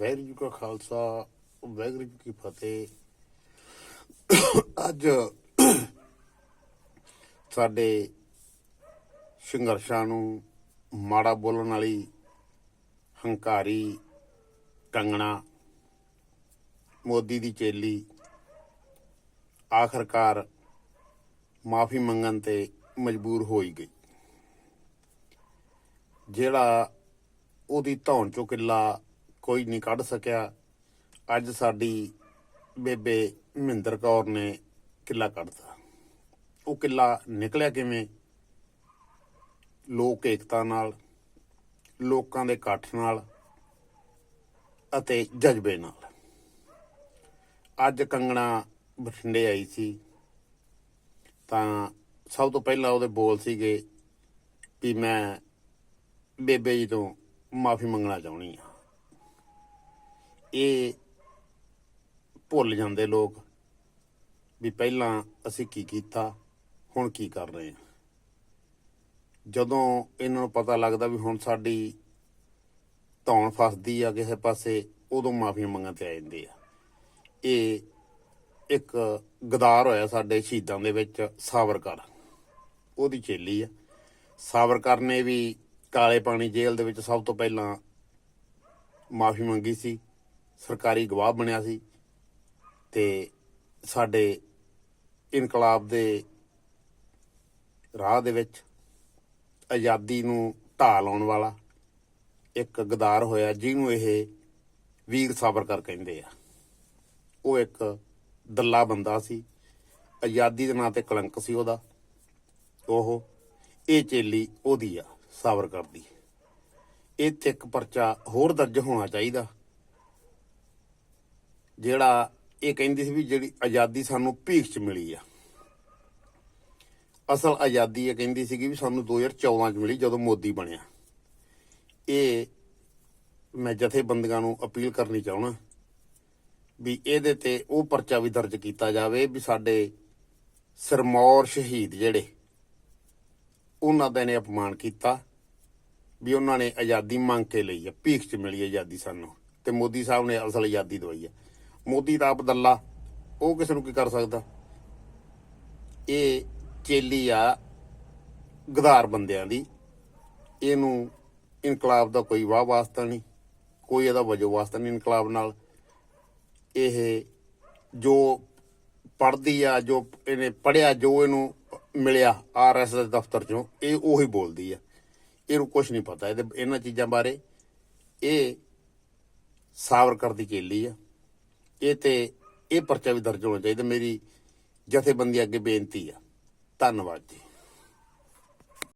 ਵਾਹਿਗੁਰੂ ਜੀ ਕਾ ਖਾਲਸਾ, ਵਾਹਿਗੁਰੂ ਜੀ ਕੀ ਫਤਿਹ। ਅੱਜ ਸਾਡੇ ਸੰਘਰਸ਼ਾਂ ਨੂੰ ਮਾੜਾ ਬੋਲਣ ਵਾਲੀ ਹੰਕਾਰੀ ਕੰਗਣਾ, ਮੋਦੀ ਦੀ ਚੇਲੀ, ਆਖਰਕਾਰ ਮਾਫੀ ਮੰਗਣ ਤੇ ਮਜਬੂਰ ਹੋਈ ਗਈ। ਜਿਹੜਾ ਉਹਦੀ ਧੌਣ ਚੋਂ ਕਿੱਲਾ ਕੋਈ ਨਹੀਂ ਕੱਢ ਸਕਿਆ। ਅੱਜ ਸਾਡੀ ਬੇਬੇ ਮਹਿੰਦਰ ਕੌਰ ਨੇ ਕਿੱਲਾ ਕੱਢਤਾ। ਉਹ ਕਿੱਲਾ ਨਿਕਲਿਆ ਕਿਵੇਂ? ਲੋਕ ਏਕਤਾ ਨਾਲ, ਲੋਕਾਂ ਦੇ ਇਕੱਠ ਨਾਲ ਅਤੇ ਜਜ਼ਬੇ ਨਾਲ। ਅੱਜ ਕੰਗਣਾ ਬਠਿੰਡੇ ਆਈ ਸੀ। ਤਾਂ ਸਭ ਤੋਂ ਪਹਿਲਾਂ ਉਹਦੇ ਬੋਲ ਸੀਗੇ ਵੀ ਮੈਂ ਬੇਬੇ ਜੀ ਤੋਂ ਮਾਫੀ ਮੰਗਣਾ ਚਾਹੁੰਦੀ ਆ ਇਹ ਭੁੱਲ ਜਾਂਦੇ ਲੋਕ ਵੀ ਪਹਿਲਾਂ ਅਸੀਂ ਕੀ ਕੀਤਾ, ਹੁਣ ਕੀ ਕਰ ਰਹੇ ਹਾਂ। ਜਦੋਂ ਇਹਨਾਂ ਨੂੰ ਪਤਾ ਲੱਗਦਾ ਵੀ ਹੁਣ ਸਾਡੀ ਧੌਣ ਫਸਦੀ ਆ ਕਿਸੇ ਪਾਸੇ, ਉਦੋਂ ਮਾਫੀ ਮੰਗਣ ਤੇ ਆ ਜਾਂਦੇ ਆ। ਇਹ ਇੱਕ ਗਦਾਰ ਹੋਇਆ ਸਾਡੇ ਸ਼ਹੀਦਾਂ ਦੇ ਵਿੱਚ, ਸਾਵਰਕਰ। ਉਹਦੀ ਚੇਲੀ ਆ। ਸਾਵਰਕਰ ਨੇ ਵੀ ਕਾਲੇ ਪਾਣੀ ਜੇਲ੍ਹ ਦੇ ਵਿੱਚ ਸਭ ਤੋਂ ਪਹਿਲਾਂ ਮਾਫੀ ਮੰਗੀ ਸੀ। ਸਰਕਾਰੀ ਗਵਾਹ ਬਣਿਆ ਸੀ ਤੇ ਸਾਡੇ ਇਨਕਲਾਬ ਦੇ ਰਾਹ ਦੇ ਵਿੱਚ ਆਜ਼ਾਦੀ ਨੂੰ ਢਾਹ ਲਾਉਣ ਵਾਲਾ ਇੱਕ ਗਦਾਰ ਹੋਇਆ ਜਿਹਨੂੰ ਇਹ ਵੀਰ ਸਾਵਰਕਰ ਕਹਿੰਦੇ ਆ। ਉਹ ਇੱਕ ਦੱਲਾ ਬੰਦਾ ਸੀ। ਆਜ਼ਾਦੀ ਦੇ ਨਾਂ ਤੇ ਕਲੰਕ ਸੀ ਉਹਦਾ। ਉਹ ਇਹ ਚੇਲੀ ਉਹਦੀ ਆ ਸਾਵਰਕਰ ਦੀ। ਇਹ ਤੇ ਇੱਕ ਪਰਚਾ ਹੋਰ ਦਰਜ ਹੋਣਾ ਚਾਹੀਦਾ। ਜਿਹੜਾ ਇਹ ਕਹਿੰਦੀ ਸੀ ਵੀ ਜਿਹੜੀ ਆਜ਼ਾਦੀ ਸਾਨੂੰ ਭੀਖ ਚ ਮਿਲੀ ਆ। ਅਸਲ ਆਜ਼ਾਦੀ ਇਹ ਕਹਿੰਦੀ ਸੀਗੀ ਵੀ ਸਾਨੂੰ 2014 ਚ ਮਿਲੀ ਜਦੋਂ ਮੋਦੀ ਬਣਿਆ। ਇਹ ਮੈਂ ਜਥੇਬੰਦੀਆਂ ਨੂੰ ਅਪੀਲ ਕਰਨੀ ਚਾਹਣਾ ਵੀ ਇਹਦੇ ਤੇ ਉਹ ਪਰਚਾ ਵੀ ਦਰਜ ਕੀਤਾ ਜਾਵੇ ਵੀ ਸਾਡੇ ਸਰਮੌਰ ਸ਼ਹੀਦ ਜਿਹੜੇ, ਉਹਨਾਂ ਦਾ ਨੇ ਅਪਮਾਨ ਕੀਤਾ ਵੀ ਉਹਨਾਂ ਨੇ ਆਜ਼ਾਦੀ ਮੰਗ ਕੇ ਲਈ ਆ, ਭੀਖ ਚ ਮਿਲੀ ਆਜ਼ਾਦੀ ਸਾਨੂੰ। ਤੇ ਮੋਦੀ ਸਾਹਿਬ ਨੇ ਅਸਲ ਆਜ਼ਾਦੀ ਦਵਾਈ ਆ। ਮੋਦੀ ਦਾ ਬਦਲਾ ਉਹ ਕਿਸੇ ਨੂੰ ਕੀ ਕਰ ਸਕਦਾ? ਇਹ ਚੇਲੀ ਆ ਗਧਾਰ ਬੰਦਿਆਂ ਦੀ। ਇਹਨੂੰ ਇਨਕਲਾਬ ਦਾ ਕੋਈ ਵਾਹ ਵਾਸਤਾ ਨਹੀਂ, ਕੋਈ ਇਹਦਾ ਵਜੋ ਵਾਸਤਾ ਨਹੀਂ ਇਨਕਲਾਬ ਨਾਲ। ਇਹ ਜੋ ਪੜਦੀ ਆ, ਜੋ ਇਹਨੇ ਪੜਿਆ ਜੋ ਇਹਨੂੰ ਮਿਲਿਆ ਆਰਐਸ ਦੇ ਦਫ਼ਤਰ ਚੋਂ, ਇਹ ਉਹੀ ਬੋਲਦੀ ਆ। ਇਹਨੂੰ ਕੁਝ ਨਹੀਂ ਪਤਾ, ਇਹਦੇ ਇਹਨਾਂ ਚੀਜ਼ਾਂ ਬਾਰੇ। ਇਹ ਸਾਵਰਕਰ ਦੀ ਚੇਲੀ ਆ। ਇਹ ਤੇ ਇਹ ਪਰਚਾ ਵੀ ਦਰਜ ਹੋਣਾ ਚਾਹੀਦਾ। ਮੇਰੀ ਜਥੇਬੰਦੀ ਅੱਗੇ ਬੇਨਤੀ ਆ। ਧੰਨਵਾਦ ਜੀ।